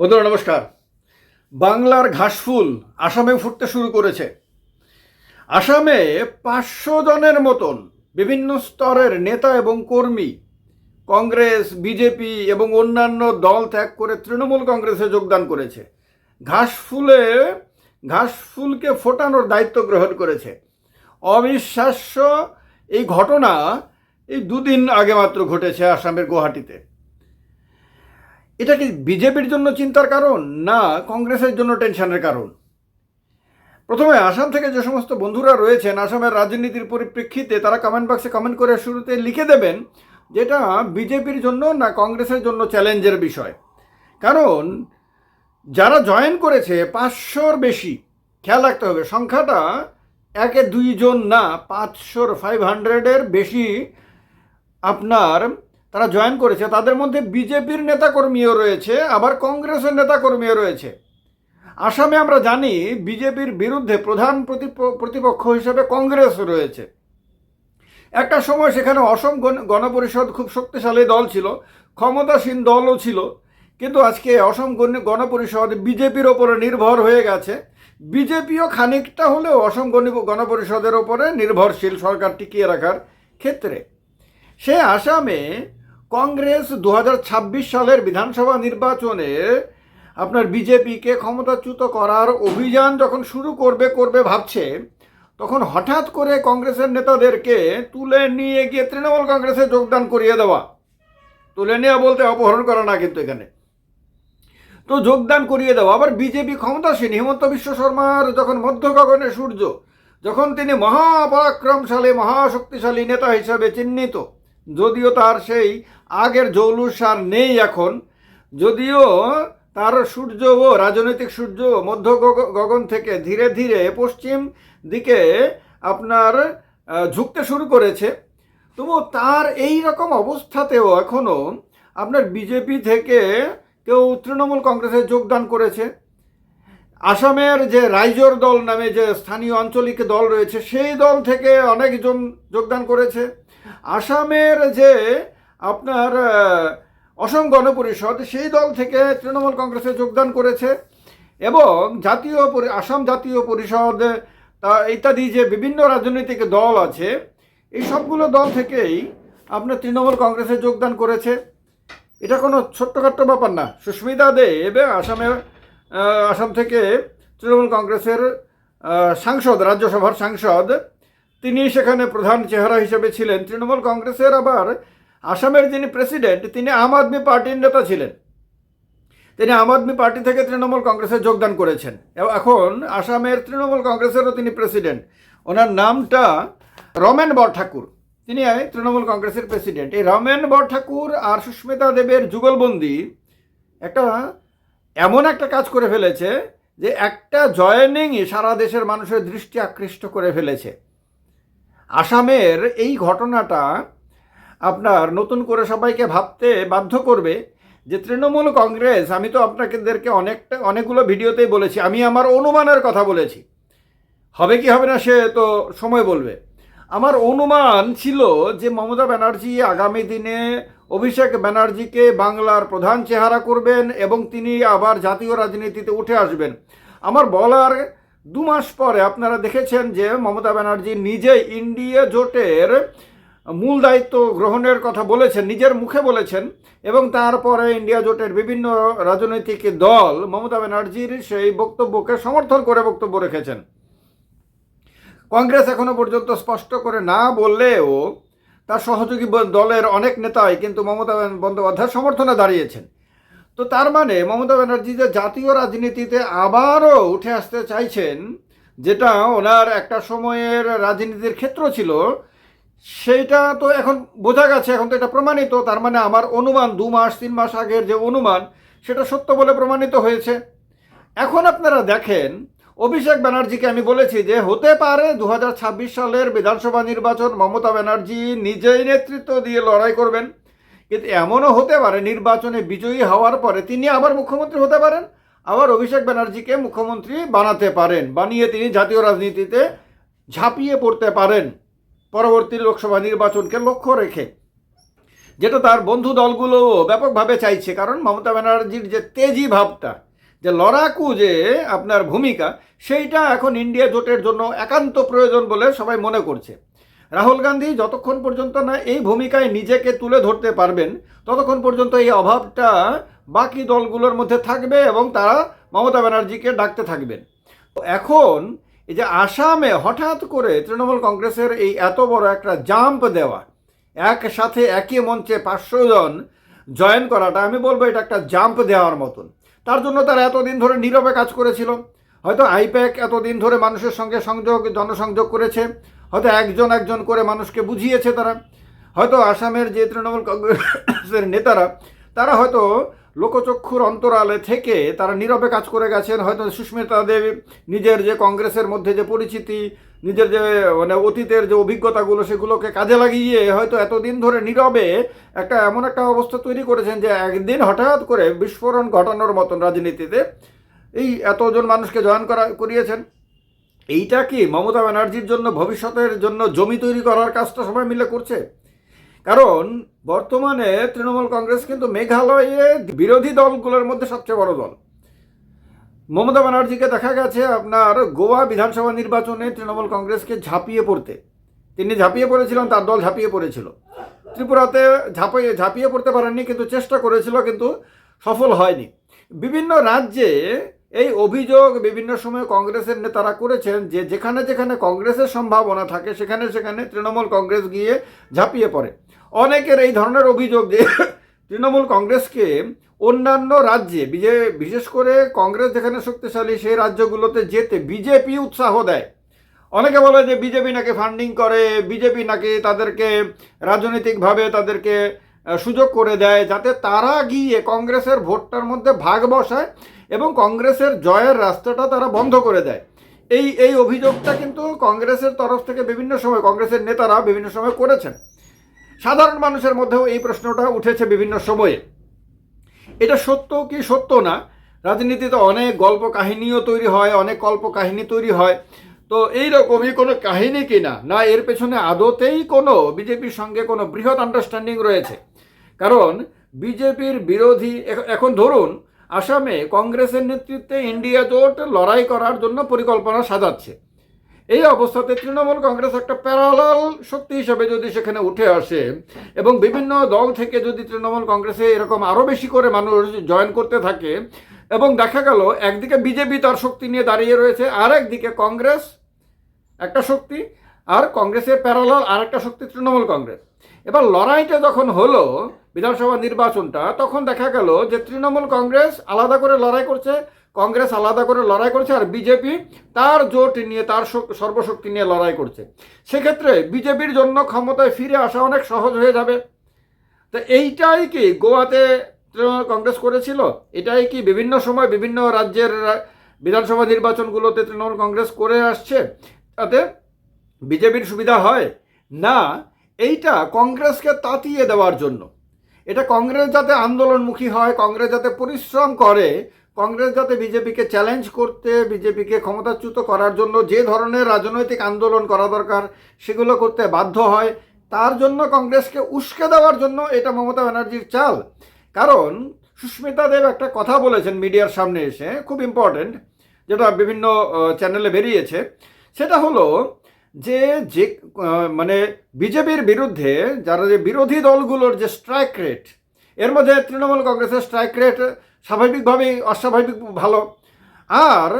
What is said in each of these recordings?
বন্ধুরা, নমস্কার। বাংলার ঘাসফুল আসামে ফুটতে শুরু করেছে। আসামে পাঁচশো জনের মতন বিভিন্ন স্তরের নেতা এবং কর্মী কংগ্রেস, বিজেপি এবং অন্যান্য দল ত্যাগ করে তৃণমূল কংগ্রেসে যোগদান করেছে। ঘাসফুলে, ঘাসফুলকে ফোটানোর দায়িত্ব গ্রহণ করেছে। অবিশ্বাস্য এই ঘটনা এই দুদিন আগে মাত্র ঘটেছে আসামের গুয়াহাটিতে। এটা কি বিজেপির জন্য চিন্তার কারণ না কংগ্রেসের জন্য টেনশনের কারণ? প্রথমে আসাম থেকে যে সমস্ত বন্ধুরা রয়েছেন, আসামের রাজনীতির পরিপ্রেক্ষিতে তারা কমেন্ট বক্সে কমেন্ট করে শুরুতে লিখে দেবেন যেটা বিজেপির জন্য না কংগ্রেসের জন্য চ্যালেঞ্জের বিষয়। কারণ যারা জয়েন করেছে, পাঁচশোর বেশি, খেয়াল রাখতে হবে, সংখ্যাটা একে দুইজন না, পাঁচশোর ফাইভ হান্ড্রেডের বেশি আপনার তারা জয়েন করেছে। তাদের মধ্যে বিজেপির নেতাকর্মীও রয়েছে, আবার কংগ্রেসের নেতাকর্মীও রয়েছে। আসামে আমরা জানি বিজেপির বিরুদ্ধে প্রধান প্রতিপ- প্রতিপক্ষ হিসেবে কংগ্রেস রয়েছে। একটা সময় সেখানে অসম গণ- গণপরিষদ খুব শক্তিশালী দল ছিল, ক্ষমতাসীন দলও ছিল, কিন্তু আজকে অসম গণ- গণপরিষদ বিজেপির ওপরে নির্ভর হয়ে গেছে। বিজেপিও খানিকটা হলেও অসম গণ- গণপরিষদের ওপরে নির্ভরশীল সরকার টিকিয়ে রাখার ক্ষেত্রে। সে আসামে কংগ্রেস দু হাজার ছাব্বিশ সালের বিধানসভা নির্বাচনে আপনার বিজেপিকে ক্ষমতাচ্যুত করার অভিযান যখন শুরু করবে করবে ভাবছে, তখন হঠাৎ করে কংগ্রেসের নেতাদেরকে তুলে নিয়ে গিয়ে তৃণমূল কংগ্রেসে যোগদান করিয়ে দেওয়া। তুলে নেওয়া বলতে অপহরণ করা না কিন্তু এখানে। তো যোগদান করিয়ে দেওয়া। আবার বিজেপি ক্ষমতাসীন হিমন্ত বিশ্ব শর্মার যখন মধ্য গগনে সূর্য, যখন তিনি মহাপরাক্রমশালী, মহাশক্তিশালী নেতা হিসাবে চিহ্নিত, যদিও তার সেই আগের জৌলুস আর নেই এখন। যদিও তার সূর্য ও রাজনৈতিক সূর্য মধ্য গগন থেকে ধীরে ধীরে পশ্চিম দিকে আপনার ঝুঁকতে শুরু করেছে। তবু তার এই রকম অবস্থাতেও এখনও আপনার বিজেপি থেকে কেউ তৃণমূল কংগ্রেসে যোগদান করেছে। আসামের যে রাইজোর দল নামে যে স্থানীয় আঞ্চলিক দল রয়েছে, সেই দল থেকে অনেকজন যোগদান করেছে। আসামের যে আপনার অসম গণপরিষদ সেই দল থেকে তৃণমূল কংগ্রেসে যোগদান করেছে এবং জাতীয় আসাম জাতীয় পরিষদ, তা ইত্যাদি যে বিভিন্ন রাজনৈতিক দল আছে, এই সবগুলো দল থেকেই আপনার তৃণমূল কংগ্রেসে যোগদান করেছে। এটা কোনো ছোট্টখাট্ট ব্যাপার না। সুস্মিতা দেব আসামে আসাম থেকে তৃণমূল কংগ্রেসের সাংসদ, রাজ্যসভার সাংসদ। তিনি সেখানে প্রধান চেহারা হিসেবে ছিলেন। তৃণমূল কংগ্রেসের আবার আসামের যিনি প্রেসিডেন্ট, তিনি আম আদমি পার্টির নেতা ছিলেন। তিনি আম আদমি পার্টি থেকে তৃণমূল কংগ্রেসে যোগদান করেছেন। এখন আসামের তৃণমূল কংগ্রেসেরও তিনি প্রেসিডেন্ট। ওনার নামটা রমেন বরঠাকুর তিনি তৃণমূল কংগ্রেসের প্রেসিডেন্ট। এই রমেন বরঠাকুর আর সুস্মিতা দেবের যুগলবন্দি একটা এমন একটা কাজ করে ফেলেছে যে একটা জয়েনিংই সারা দেশের মানুষের দৃষ্টি আকৃষ্ট করে ফেলেছে। আসামের এই ঘটনাটা আপনার নতুন করে সবাইকে ভাবতে বাধ্য করবে যে তৃণমূল কংগ্রেস, আমি তো আপনাদেরকে অনেকটা, অনেকগুলো ভিডিওতেই বলেছি, আমি আমার অনুমানের কথা বলেছি। হবে কি হবে না সে তো সময় বলবে। আমার অনুমান ছিল যে মমতা ব্যানার্জি আগামী দিনে অভিষেক ব্যানার্জিকে বাংলার প্রধান চেহারা করবেন এবং তিনি আবার জাতীয় রাজনীতিতে উঠে আসবেন। আমার বলার দু মাস পরে আপনারা দেখেছেন যে মমতা ব্যানার্জি নিজে ইন্ডিয়া জোটের মূল দায়িত্ব গ্রহণের কথা বলেছেন, নিজের মুখে বলেছেন, এবং তারপরে ইন্ডিয়া জোটের বিভিন্ন রাজনৈতিক দল মমতা ব্যানার্জির সেই বক্তব্যকে সমর্থন করে বক্তব্য রেখেছেন। কংগ্রেস এখনও পর্যন্ত স্পষ্ট করে না বললেও তার সহযোগী দলের অনেক নেতাই কিন্তু মমতা বন্দ্যোপাধ্যায়ের সমর্থনে দাঁড়িয়েছেন। তো তার মানে মমতা ব্যানার্জি যে জাতীয় রাজনীতিতে আবারও উঠে আসতে চাইছেন, যেটা ওনার একটা সময়ের রাজনীতির ক্ষেত্র ছিল সেইটা তো এখন বোঝা গেছে, এখন তো এটা প্রমাণিত, তার মানে আমার অনুমান দু মাস, তিন মাস আগের যে অনুমান, সেটা সত্য বলে প্রমাণিত হয়েছে। এখন আপনারা দেখেন, অভিষেক ব্যানার্জিকে আমি বলেছি যে হতে পারে দু হাজার ছাব্বিশ সালের বিধানসভা নির্বাচন মমতা ব্যানার্জি নিজেই নেতৃত্ব দিয়ে লড়াই করবেন। কিন্তু এমনও হতে পারে নির্বাচনে বিজয়ী হওয়ার পরে তিনি আবার মুখ্যমন্ত্রী হতে পারেন, আবার অভিষেক ব্যানার্জিকে মুখ্যমন্ত্রী বানাতে পারেন, বানিয়ে তিনি জাতীয় রাজনীতিতে ঝাঁপিয়ে পড়তে পারেন। পরবর্তী লোকসভা নির্বাচনকে লক্ষ্য রেখে, যেটা তার বন্ধু দলগুলো ব্যাপকভাবে চাইছে, কারণ মমতা ব্যানার্জির যে তেজি ভাবটা, যে লড়াকু যে আপনার ভূমিকা, সেইটা এখন ইন্ডিয়া জোটের জন্য একান্ত প্রয়োজন বলে সবাই মনে করছে। রাহুল গান্ধী যতক্ষণ পর্যন্ত না এই ভূমিকায় নিজেকে তুলে ধরতে পারবেন, ততক্ষণ পর্যন্ত এই অভাবটা বাকি দলগুলোর মধ্যে থাকবে এবং তারা মমতা ব্যানার্জিকে ডাকতে থাকবেন। এখন এই যে আসামে হঠাৎ করে তৃণমূল কংগ্রেসের এই এত বড় একটা জাম্প দেওয়া, একসাথে একই মঞ্চে পাঁচশো জন জয়েন করাটা, আমি বলব এটা একটা জাম্প দেওয়ার মতন। তার জন্য তারা এতদিন ধরে নীরবে কাজ করেছিল। হয়তো আইপ্যাক এতদিন ধরে মানুষের সঙ্গে সংযোগ, জনসংযোগ করেছে। হয়তো একজন একজন করে মানুষকে বুঝিয়েছে তারা। হয়তো আসামের যে তৃণমূল কংগ্রেসের নেতারা, তারা হয়তো লোকচক্ষুর অন্তরালে থেকে তারা নীরবে কাজ করে গেছেন। হয়তো সুস্মিতা দেব নিজের যে কংগ্রেসের মধ্যে যে পরিচিতি, নিজের যে মানে অতীতের যে অভিজ্ঞতাগুলো সেগুলোকে কাজে লাগিয়ে হয়তো এতদিন ধরে নীরবে একটা এমন একটা অবস্থা তৈরি করেছেন যে একদিন হঠাৎ করে বিস্ফোরণ ঘটানোর মতন রাজনীতিতে এই এতজন মানুষকে জয়েন করা, করিয়েছেন। এইটা কি মমতা ব্যানার্জির জন্য ভবিষ্যতের জন্য জমি তৈরি করার কাজটা সবাই মিলে করছে? কারণ বর্তমানে তৃণমূল কংগ্রেস কিন্তু মেঘালয়ে বিরোধী দলগুলোর মধ্যে সবচেয়ে বড় দল। মমতা ব্যানার্জিকে দেখা গেছে আপনার গোয়া বিধানসভা নির্বাচনে তৃণমূল কংগ্রেসকে ঝাঁপিয়ে পড়তে। তিনি ঝাঁপিয়ে পড়েছিলেন, তার দল ঝাঁপিয়ে পড়েছিল। ত্রিপুরাতে ঝাঁপিয়ে ঝাঁপিয়ে পড়তে পারেননি, কিন্তু চেষ্টা করেছিল, কিন্তু সফল হয়নি। বিভিন্ন রাজ্যে এই অভিযোগ বিভিন্ন সময় কংগ্রেসের নেতারা করেছেন যে যেখানে যেখানে কংগ্রেসের সম্ভাবনা থাকে, সেখানে সেখানে তৃণমূল কংগ্রেস গিয়ে ঝাঁপিয়ে পড়ে। অনেকের এই ধরনের অভিযোগ যে তৃণমূল কংগ্রেসকে অন্যান্য রাজ্যে, বিজে, বিশেষ করে কংগ্রেস যেখানে শক্তিশালী, সেই রাজ্যগুলোতে যেতে বিজেপি উৎসাহ দেয়। অনেকে বলে যে বিজেপি নাকি ফান্ডিং করে, বিজেপি নাকি তাদেরকে রাজনৈতিকভাবে তাদেরকে সুযোগ করে দেয়, যাতে তারা গিয়ে কংগ্রেসের ভোটটার মধ্যে ভাগ বসায়। এবং কংগ্রেসের জয়ের রাস্তাটা তারা বন্ধ করে দেয়। এই এই অভিযোগটা কিন্তু কংগ্রেসের তরফ থেকে বিভিন্ন সময় কংগ্রেসের নেতারা বিভিন্ন সময় করেছেন। সাধারণ মানুষের মধ্যেও এই প্রশ্নটা উঠেছে বিভিন্ন সময়ে। এটা সত্য কি সত্য না? রাজনীতিতে অনেক গল্প কাহিনীও তৈরি হয়, অনেক কল্প কাহিনী তৈরি হয়। তো এই রকমই কোনো কাহিনী কিনা না? না, এর পেছনে আদতেই কোনো বিজেপির সঙ্গে কোনো বৃহৎ আন্ডারস্ট্যান্ডিং রয়েছে। কারণ বিজেপির বিরোধী এখন ধরুন আসামে কংগ্রেসের নেতৃত্বে ইন্ডিয়া জোট লড়াই করার জন্য পরিকল্পনা সাজাচ্ছে। এই অবস্থাতে তৃণমূল কংগ্রেস একটা প্যারালাল শক্তি হিসেবে যদি সেখানে উঠে আসে এবং বিভিন্ন দল থেকে যদি তৃণমূল কংগ্রেসে এরকম আরও বেশি করে মানুষ জয়েন করতে থাকে এবং দেখা গেল একদিকে বিজেপি তার শক্তি নিয়ে দাঁড়িয়ে রয়েছে আর একদিকে কংগ্রেস একটা শক্তি, আর কংগ্রেসের প্যারালাল আর একটা শক্তি তৃণমূল কংগ্রেস। এবার লড়াইটা যখন হলো বিধানসভা নির্বাচনটা, তখন দেখা গেল যে তৃণমূল কংগ্রেস আলাদা করে লড়াই করছে, কংগ্রেস আলাদা করে লড়াই করছে আর বিজেপি তার জোট নিয়ে, তার সর্বশক্তি নিয়ে লড়াই করছে। সেক্ষেত্রে বিজেপির জন্য ক্ষমতায় ফিরে আসা অনেক সহজ হয়ে যাবে। তো এইটাই কি গোয়াতে তৃণমূল কংগ্রেস করেছিল? এটাই কি বিভিন্ন সময় বিভিন্ন রাজ্যের বিধানসভা নির্বাচনগুলোতে তৃণমূল কংগ্রেস করে আসছে? তাতে বিজেপির সুবিধা হয়? না, এইটা কংগ্রেসকে তাতিয়ে দেওয়ার জন্য। এটা কংগ্রেস যাতে আন্দোলনমুখী হয়, কংগ্রেস যাতে পরিশ্রম করে, কংগ্রেস যাতে বিজেপিকে চ্যালেঞ্জ করতে, বিজেপিকে ক্ষমতাচ্যুত করার জন্য যে ধরনের রাজনৈতিক আন্দোলন করা দরকার, সেগুলো করতে বাধ্য হয়, তার জন্য কংগ্রেসকে উস্কে দেওয়ার জন্য এটা মমতা ব্যানার্জির চাল। কারণ সুস্মিতা দেব একটা কথা বলেছেন মিডিয়ার সামনে এসে, খুব ইম্পর্ট্যান্ট যেটা বিভিন্ন চ্যানেলে বেরিয়েছে। সেটা হলো যে যে মানে বিজেপির বিরুদ্ধে যারা যে বিরোধী দলগুলোর যে স্ট্রাইক রেট এর মধ্যে তৃণমূল কংগ্রেসের স্ট্রাইক রেট স্বাভাবিকভাবেই অস্বাভাবিক ভালো। আর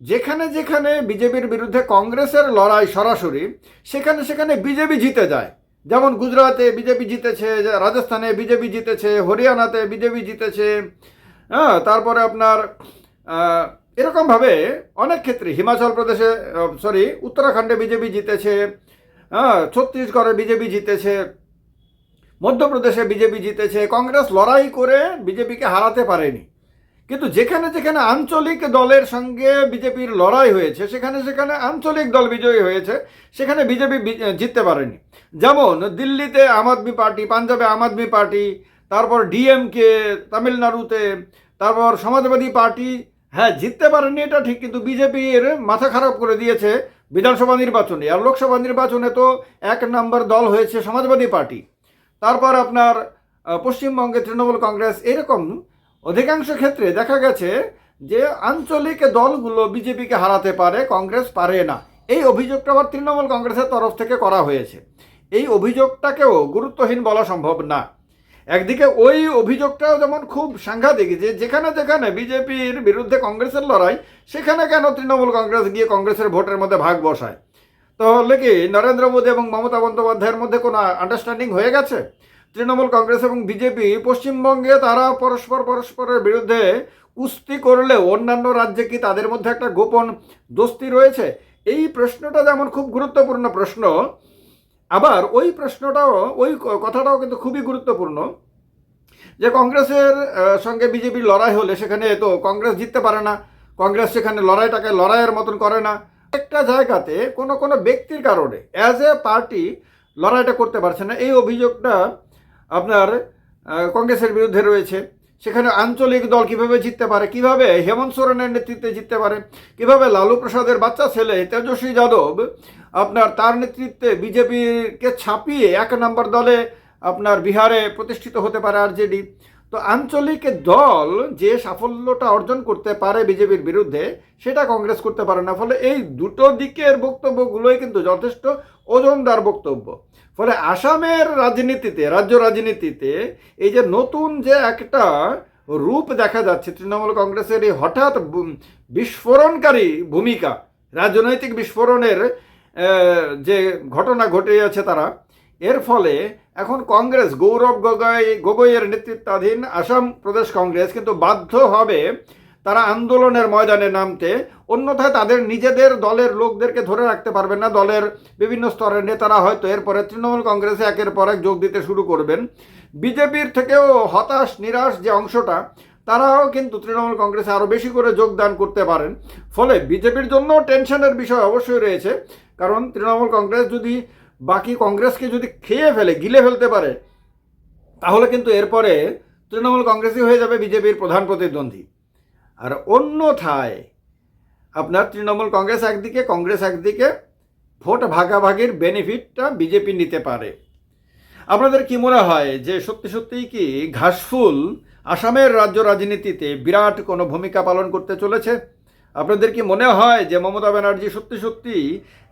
যেখানে যেখানে বিজেপির বিরুদ্ধে কংগ্রেসের লড়াই সরাসরি, সেখানে সেখানে বিজেপি জিতে যায়। যেমন গুজরাটে বিজেপি জিতেছে, রাজস্থানে বিজেপি জিতেছে, হরিয়ানাতে বিজেপি জিতেছে হ্যাঁ তারপরে আপনার এরকমভাবে অনেক ক্ষেত্রে হিমাচল প্রদেশে সরি উত্তরাখণ্ডে বিজেপি জিতেছে হ্যাঁ ছত্তিশগড়ে বিজেপি জিতেছে, মধ্যপ্রদেশে বিজেপি জিতেছে, কংগ্রেস লড়াই করে বিজেপিকে হারাতে পারেনি। কিন্তু যেখানে যেখানে আঞ্চলিক দলের সঙ্গে বিজেপির লড়াই হয়েছে, সেখানে সেখানে আঞ্চলিক দল বিজয়ী হয়েছে, সেখানে বিজেপি জিততে পারেনি। যেমন দিল্লিতে আম আদমি পার্টি, পাঞ্জাবে আম আদমি পার্টি, তারপর ডিএমকে, তামিলনাড়ুতে, তারপর সমাজবাদী পার্টি হ্যাঁ জিততে পারেনি এটা ঠিক, কিন্তু বিজেপির মাথা খারাপ করে দিয়েছে বিধানসভা নির্বাচনে। আর লোকসভা নির্বাচনে তো এক নম্বর দল হয়েছে সমাজবাদী পার্টি। তারপর আপনার পশ্চিমবঙ্গে তৃণমূল কংগ্রেস এরকম অধিকাংশ ক্ষেত্রে দেখা গেছে যে আঞ্চলিক দলগুলো বিজেপিকে হারাতে পারে, কংগ্রেস পারে না। এই অভিযোগটা আবার তৃণমূল কংগ্রেসের তরফ থেকে করা হয়েছে। এই অভিযোগটাকেও গুরুত্বহীন বলা সম্ভব না। একদিকে ওই অভিযোগটাও যেমন খুব সাংঘাতিক যে যেখানে যেখানে বিজেপির বিরুদ্ধে কংগ্রেসের লড়াই, সেখানে কেন তৃণমূল কংগ্রেস গিয়ে কংগ্রেসের ভোটের মধ্যে ভাগ বসায়? তাহলে কি নরেন্দ্র মোদী এবং মমতা বন্দ্যোপাধ্যায়ের মধ্যে কোনো আন্ডারস্ট্যান্ডিং হয়ে গেছে? তৃণমূল কংগ্রেস এবং বিজেপি পশ্চিমবঙ্গে তারা পরস্পর পরস্পরের বিরুদ্ধে কুস্তি করলেও অন্যান্য রাজ্যে কি তাদের মধ্যে একটা গোপন দোস্তি রয়েছে? এই প্রশ্নটা যেমন খুব গুরুত্বপূর্ণ প্রশ্ন আবার ওই প্রশ্নটাও, ওই কথাটাও কিন্তু খুবই গুরুত্বপূর্ণ যে কংগ্রেসের সঙ্গে বিজেপির লড়াই হলে সেখানে তো কংগ্রেস জিততে পারে না, কংগ্রেস সেখানে লড়াইটাকে লড়াইয়ের মতন করে না। একটা জায়গাতে কোনো কোনো ব্যক্তির কারণে অ্যাজ এ পার্টি লড়াইটা করতে পারছে না। এই অভিযোগটা আপনার কংগ্রেসের বিরুদ্ধে রয়েছে। সেখানে আঞ্চলিক দল কীভাবে জিততে পারে, কীভাবে হেমন্ত সোরেনের নেতৃত্বে জিততে পারে, কীভাবে লালু প্রসাদের বাচ্চা ছেলে তেজস্বী যাদব আপনার তার নেতৃত্বে বিজেপিকে ছাপিয়ে এক নম্বর দলে আপনার বিহারে প্রতিষ্ঠিত হতে পারে আরজেডি। তো আঞ্চলিক দল যে সাফল্যটা অর্জন করতে পারে বিজেপির বিরুদ্ধে, সেটা কংগ্রেস করতে পারে না। ফলে এই দুটো দিকের বক্তব্যগুলোই কিন্তু যথেষ্ট ওজনদার বক্তব্য। ফলে আসামের রাজনীতিতে, রাজ্য রাজনীতিতে এই যে নতুন যে একটা রূপ দেখা যাচ্ছে তৃণমূল কংগ্রেসের এই হঠাৎ বিস্ফোরণকারী ভূমিকা, রাজনৈতিক বিস্ফোরণের যে ঘটনা ঘটে ঘটিয়েছে তারা, এর ফলে এখন কংগ্রেস, গৌরব গগৈ, গগৈয়ের নেতৃত্বাধীন আসাম প্রদেশ কংগ্রেস কিন্তু বাধ্য হবে তারা আন্দোলনের ময়দানে নামতে। অন্যথায় তাদের নিজেদের দলের লোকদেরকে ধরে রাখতে পারবেন না। দলের বিভিন্ন স্তরের নেতারা হয়তো এরপরে তৃণমূল কংগ্রেসে একের পর এক যোগ দিতে শুরু করবেন। বিজেপির থেকেও হতাশ, নিরাশ যে অংশটা তারাও কিন্তু তৃণমূল কংগ্রেসে আরও বেশি করে যোগদান করতে পারেন। ফলে বিজেপির জন্য টেনশনের বিষয় অবশ্যই রয়েছে। কারণ তৃণমূল কংগ্রেস যদি বাকি কংগ্রেসকে যদি খেয়ে ফেলে, গিলে ফেলতে পারে, তাহলে কিন্তু এরপরে তৃণমূল কংগ্রেসই হয়ে যাবে বিজেপির প্রধান প্রতিদ্বন্দ্বী। আর অন্যথায় আপনার তৃণমূল কংগ্রেস একদিকে কংগ্রেস একদিকে, ভোট ভাগাভাগির বেনিফিটটা বিজেপি নিতে পারে। আপনাদের কি মনে হয় যে সত্যি সত্যিই কি ঘাসফুল আসামের রাজ্য রাজনীতিতে বিরাট কোনো ভূমিকা পালন করতে চলেছে? আপনাদের কি মনে হয় যে মমতা ব্যানার্জি সত্যি সত্যি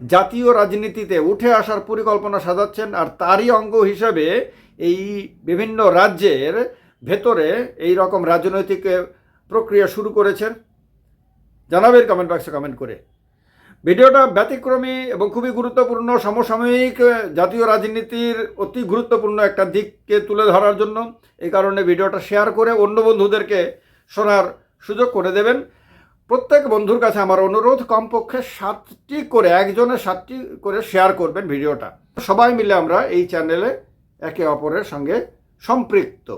জাতীয় রাজনীতিতে উঠে আসার পরিকল্পনা সাজাচ্ছেন আর তারই অঙ্গ হিসাবে এই বিভিন্ন রাজ্যের ভেতরে এই রকম রাজনৈতিক প্রক্রিয়া শুরু করেছেন? জানাবেন কমেন্ট বক্সে কমেন্ট করে। ভিডিওটা ব্যতিক্রমী এবং খুবই গুরুত্বপূর্ণ সমসাময়িক জাতীয় রাজনীতির অতি গুরুত্বপূর্ণ একটা দিককে তুলে ধরার জন্য এই কারণে ভিডিওটা শেয়ার করে অন্য বন্ধুদেরকে শোনার সুযোগ করে দেবেন। প্রত্যেক বন্ধুর কাছে আমার অনুরোধ, কমপক্ষে সাতটি করে, একজনের সাতটি করে শেয়ার করবেন ভিডিওটা। সবাই মিলে আমরা এই চ্যানেলে একে অপরের সঙ্গে সম্পৃক্ত।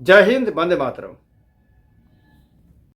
জয় হিন্দ, বন্দে মাতরম।